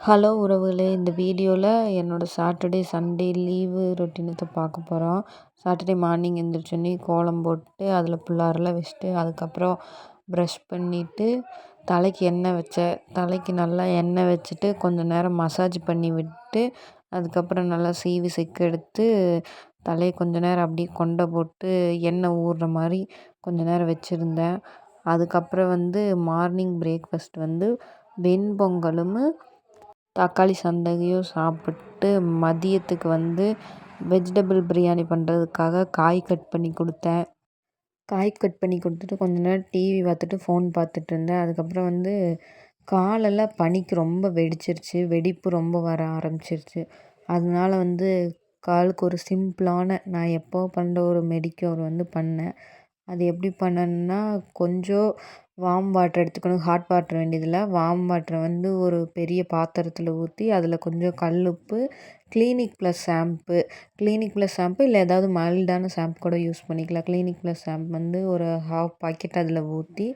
Hello உறவுகளே இந்த வீடியோவில் என்னோடய சாட்டர்டே சண்டே லீவு ரொட்டீனத்தை பார்க்க போகிறோம் சாட்டர்டே மார்னிங் எழுந்திரிச்சோன்னே கோலம் போட்டு அதில் புள்ளாரெல்லாம் வச்சுட்டு அதுக்கப்புறம் ப்ரஷ் பண்ணிவிட்டு தலைக்கு எண்ணெய் வச்சேன் தலைக்கு நல்லா எண்ணெய் வச்சுட்டு கொஞ்சம் நேரம் மசாஜ் பண்ணி விட்டு அதுக்கப்புறம் நல்லா சீவி எடுத்து தலையை கொஞ்சம் நேரம் அப்படியே கொண்டை போட்டு எண்ணெய் ஊறுற மாதிரி கொஞ்சம் நேரம் வச்சுருந்தேன். அதுக்கப்புறம் வந்து மார்னிங் பிரேக்ஃபாஸ்ட் வந்து வெண்பொங்கலும் தக்காளி சந்தகையும் சாப்பிட்டு மதியத்துக்கு வந்து வெஜிடபிள் பிரியாணி பண்ணுறதுக்காக காய் கட் பண்ணி கொடுத்தேன். காய் கட் பண்ணி கொடுத்துட்டு கொஞ்ச நேரம் டிவி பார்த்துட்டு ஃபோன் பார்த்துட்டு இருந்தேன். அதுக்கப்புறம் வந்து காலெல்லாம் பனிக்கு ரொம்ப வெடிச்சிருச்சு. வெடிப்பு ரொம்ப வர ஆரம்பிச்சிருச்சு. அதனால வந்து காலுக்கு ஒரு சிம்பிளான நான் எப்போ பண்ணுற ஒரு மெடிக்கோர் வந்து பண்ணேன். அது எப்படி பண்ணேன்னா கொஞ்சம் வார்ம் வாட்டர் எடுத்துக்கணும் ஹாட் வாட்டர் வேண்டியதில்லை. வார்ம் வாட்டரை வந்து ஒரு பெரிய பாத்திரத்தில் ஊற்றி அதில் கொஞ்சம் கல் உப்பு Clinic Plus shampoo Clinic Plus shampoo இல்லை ஏதாவது மைல்டான ஷாம்பு கூட யூஸ் பண்ணிக்கலாம். க்ளீனிக் ப்ளஸ் ஷாம்பு வந்து ஒரு ஹாஃப் பாக்கெட் அதில் ஊற்றி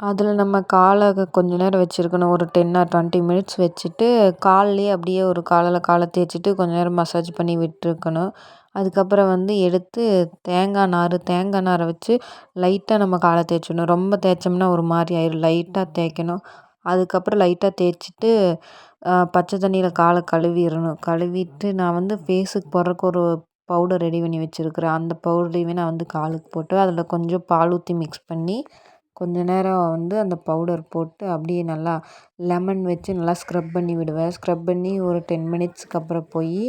அதில் நம்ம காலை கொஞ்ச நேரம் வச்சுருக்கணும். ஒரு டென் ஆர் டுவெண்ட்டி மினிட்ஸ் வச்சுட்டு கால்லேயே அப்படியே ஒரு காலில் காலை தேய்ச்சிட்டு கொஞ்ச நேரம் மசாஜ் பண்ணி விட்டுருக்கணும். அதுக்கப்புறம் வந்து எடுத்து தேங்காய் நார் தேங்காய் நாரை வச்சு லைட்டாக நம்ம காலை தேய்ச்சிடணும். ரொம்ப தேய்ச்சோம்னா ஒரு மாதிரி ஆயிடும் லைட்டாக தேய்க்கணும். அதுக்கப்புறம் லைட்டாக தேய்ச்சிட்டு பச்சை தண்ணியில் காலை கழுவிடணும். கழுவிட்டு நான் வந்து ஃபேஸுக்கு போடுறக்கு ஒரு பவுடர் ரெடி பண்ணி வச்சுருக்குறேன். அந்த பவுடரையுமே நான் வந்து காலுக்கு போட்டு அதில் கொஞ்சம் பால் ஊற்றி மிக்ஸ் பண்ணி கொஞ்ச நேரம் வந்து அந்த பவுடர் போட்டு அப்படியே நல்லா லெமன் வச்சு நல்லா ஸ்க்ரப் பண்ணி விடுவேன். ஸ்க்ரப் பண்ணி ஒரு டென் மினிட்ஸ்க்கு அப்புறம் போய்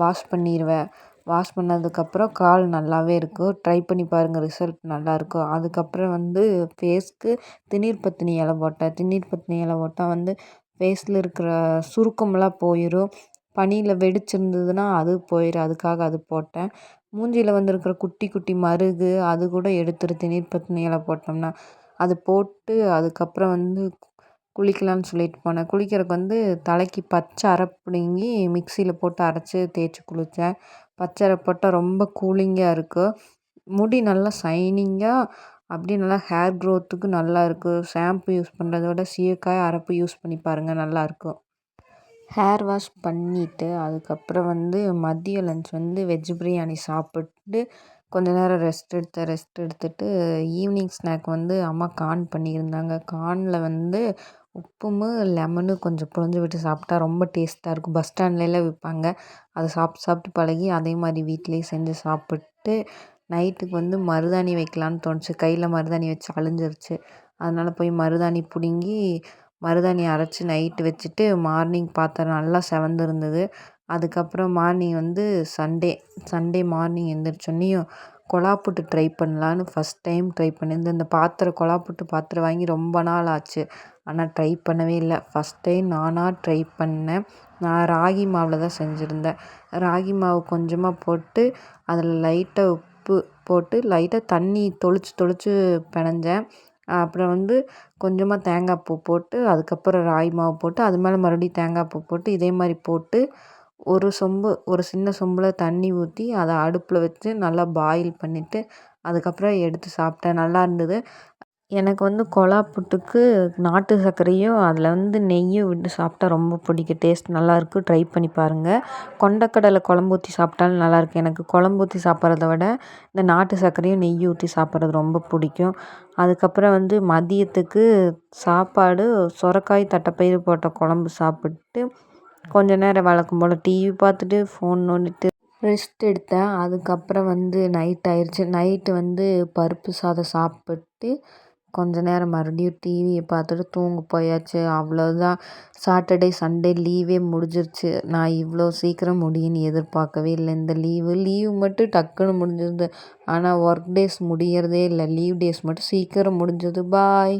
வாஷ் பண்ணிடுவேன் வாஷ் பண்ணதுக்கப்புறம் கால் நல்லாவே இருக்கும் ட்ரை பண்ணி பாருங்கள் ரிசல்ட் நல்லாயிருக்கும் அதுக்கப்புறம் வந்து ஃபேஸ்க்கு திணீர் பத்தினி இலை போட்டேன். திருநீர் பத்தினி இலை போட்டால் வந்து ஃபேஸில் இருக்கிற சுருக்கமெல்லாம் போயிடும் பனியில் வெடிச்சிருந்ததுன்னா அது போயிடும் அதுக்காக அது போட்டேன். மூஞ்சியில் வந்துருக்கிற குட்டி குட்டி மருகு அது கூட எடுத்துரு திணீர் பத்தினி இலை போட்டோம்னா அது போட்டு அதுக்கப்புறம் வந்து குளிக்கலான்னு சொல்லிட்டு போனேன். குளிக்கிறதுக்கு வந்து தலைக்கு பச்சை அரை பிடுங்கி மிக்சியில் போட்டு அரைச்சி தேய்ச்சி குளித்தேன் பச்சை போட்டால் ரொம்ப கூலிங்காக இருக்கும் முடி நல்லா ஷைனிங்காக அப்படியே நல்லா ஹேர் க்ரோத்துக்கு நல்லா இருக்குது ஷாம்பு யூஸ் பண்ணுறத விட சீயக்காய் அரைப்பு யூஸ் பண்ணி பாருங்கள் நல்லாயிருக்கும் ஹேர் வாஷ் பண்ணிவிட்டு அதுக்கப்புறம் வந்து மதிய லன்ச் வந்து வெஜ் பிரியாணி சாப்பிட்டு கொஞ்ச நேரம் ரெஸ்ட் எடுத்தேன் ரெஸ்ட் எடுத்துட்டு ஈவினிங் ஸ்நாக் வந்து அம்மா கார்ன் பண்ணியிருந்தாங்க. கார்னில் வந்து உப்பும் லெமனும் கொஞ்சம் புழிஞ்சு விட்டு சாப்பிட்டா ரொம்ப டேஸ்ட்டாக இருக்கும். பஸ் ஸ்டாண்ட்லலாம் விற்பாங்க அதை சாப்பிட்டு சாப்பிட்டு பழகி அதே மாதிரி வீட்டிலேயே செஞ்சு சாப்பிட்டு நைட்டுக்கு வந்து மருதாணி வைக்கலான்னு தோணுச்சு. கையில் மருதாணி வச்சு அழிஞ்சிருச்சு. அதனால் போய் மருதாணி பிடுங்கி மருதாணி அரைச்சி நைட்டு வச்சுட்டு மார்னிங் பார்த்தா நல்லா செவந்திருந்தது. அதுக்கப்புறம் மார்னிங் வந்து சண்டே சண்டே மார்னிங் எழுந்திரிச்சோன்னையும் கொழா புட்டு ட்ரை பண்ணலான்னு ஃபஸ்ட் டைம் ட்ரை பண்ணியிருந்தேன். இந்த பாத்திரம் கொழா புட்டு பாத்திரம் வாங்கி ரொம்ப நாள் ஆச்சு. ஆனால் ட்ரை பண்ணவே இல்லை. ஃபஸ்ட் டைம் நானாக ட்ரை பண்ணேன். நான் ராகி மாவில் தான் செஞ்சுருந்தேன். ராகி மாவு கொஞ்சமாக போட்டு அதில் லைட்டாக உப்பு போட்டு லைட்டாக தண்ணி தொளிச்சு தொளிச்சு பினஞ்சேன். அப்புறம் வந்து கொஞ்சமாக தேங்காய் பூ போட்டு அதுக்கப்புறம் ராகி மாவு போட்டு அது மேலே மறுபடியும் தேங்காய் பூ போட்டு இதே மாதிரி போட்டு ஒரு சொம்பு ஒரு சின்ன சொம்பில் தண்ணி ஊற்றி அதை அடுப்பில் வச்சு நல்லா பாயில் பண்ணிவிட்டு அதுக்கப்புறம் எடுத்து சாப்பிட்டேன். நல்லா இருந்தது. எனக்கு வந்து கொழா புட்டுக்கு நாட்டு சர்க்கரையும் அதில் வந்து நெய்யும் விட்டு சாப்பிட்டா ரொம்ப பிடிக்கும். டேஸ்ட் நல்லாயிருக்கு ட்ரை பண்ணி பாருங்கள் கொண்டக்கடலை குழம்பு ஊற்றி சாப்பிட்டாலும் நல்லாயிருக்கு எனக்கு குழம்பு ஊற்றி சாப்பிட்றத விட இந்த நாட்டு சர்க்கரையும் நெய் ஊற்றி சாப்பிட்றது ரொம்ப பிடிக்கும். அதுக்கப்புறம் வந்து மதியத்துக்கு சாப்பாடு சுரக்காய் தட்டைப்பயிறு போட்ட குழம்பு சாப்பிட்டு கொஞ்ச நேரம் வழக்கம் போல் டிவி பார்த்துட்டு ஃபோன் நோண்டிட்டு ரெஸ்ட் எடுத்தேன். அதுக்கப்புறம் வந்து நைட் ஆயிடுச்சு நைட்டு வந்து பருப்பு சாதம் சாப்பிட்டு கொஞ்ச நேரம் மறுபடியும் டிவியை பார்த்துட்டு தூங்க போயாச்சு. அவ்வளோதான் சாட்டர்டே சண்டே லீவே முடிஞ்சிருச்சு. நான் இவ்வளோ சீக்கிரம் முடியும்னு எதிர்பார்க்கவே இல்லை. இந்த லீவு லீவு மட்டும் டக்குன்னு முடிஞ்சிருது. ஆனால் ஒர்க் டேஸ் முடியறதே இல்லை. லீவ் டேஸ் மட்டும் சீக்கிரம் முடிஞ்சது. பாய்